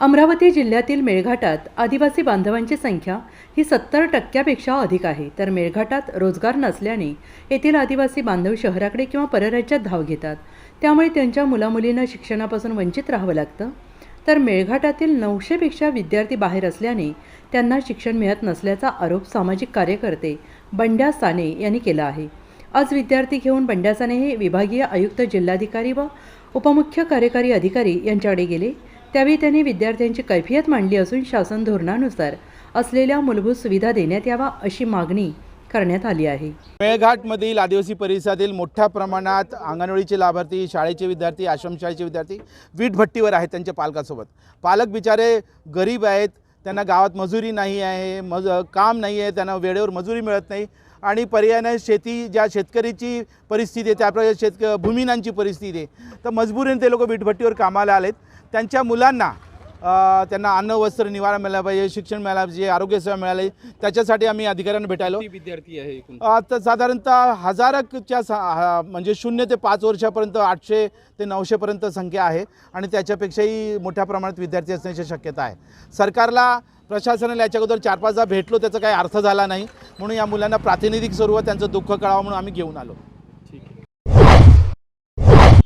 अमरावती जिल्ह्यातील मेळघाटात आदिवासी बांधवांची संख्या ही सत्तर टक्क्यापेक्षा अधिक आहे. तर मेळघाटात रोजगार नसल्याने येथील आदिवासी बांधव शहराकडे किंवा परराज्यात धाव घेतात. त्यामुळे त्यांच्या मुलामुलींना शिक्षणापासून वंचित राहावं लागतं. तर मेळघाटातील नऊशेपेक्षा विद्यार्थी बाहेर असल्याने त्यांना शिक्षण मिळत नसल्याचा आरोप सामाजिक कार्यकर्ते बंड्या साने यांनी केला आहे. आज विद्यार्थी घेऊन बंड्या साने हे विभागीय आयुक्त जिल्हाधिकारी व उपमुख्य कार्यकारी अधिकारी यांच्याकडे गेले. त्यावेळी त्यांनी विद्यार्थ्यांची कैफियत मांडली असून शासन धोरणानुसार असलेल्या मूलभूत सुविधा देण्यात यावा अशी मागणी करण्यात आली आहे. मेळघाटमधील आदिवासी परिसरातील मोठ्या प्रमाणात अंगणवाडीचे लाभार्थी शाळेचे विद्यार्थी आश्रमशाळेचे विद्यार्थी वीटभट्टीवर आहेत त्यांच्या पालकासोबत. पालक बिचारे गरीब आहेत त्यांना गावात मजुरी नाही आहे मज काम नाही आहे त्यांना वेळेवर मजुरी मिळत नाही. आणि पर्यायाने शेती ज्या शेतकरीची परिस्थिती आहे त्याप्रमाणे शेतक भूमिनांची परिस्थिती आहे. तर मजबुरीने ते लोक वीटभट्टीवर कामाला आलेत. त्यांच्या मुलांना त्यांना अन्न वस्त्र निवारा मिळाला पाहिजे शिक्षण मिळालं पाहिजे आरोग्यसेवा मिळाली त्याच्यासाठी आम्ही अधिकाऱ्यांना भेटायलो. विद्यार्थी आहे आता साधारणतः हजाराच्या सा- म्हणजे शून्य ते पाच वर्षापर्यंत आठशे ते नऊशेपर्यंत संख्या आहे. आणि त्याच्यापेक्षाही मोठ्या प्रमाणात विद्यार्थी असण्याची शक्यता आहे. सरकारला प्रशासनाला याच्या अगोदर चार पाचदा भेटलो त्याचा काही अर्थ झाला नाही. म्हणून या मुलांना प्रातिनिधिक स्वरूपात त्यांचं दुःख कळावं म्हणून आम्ही घेऊन आलो.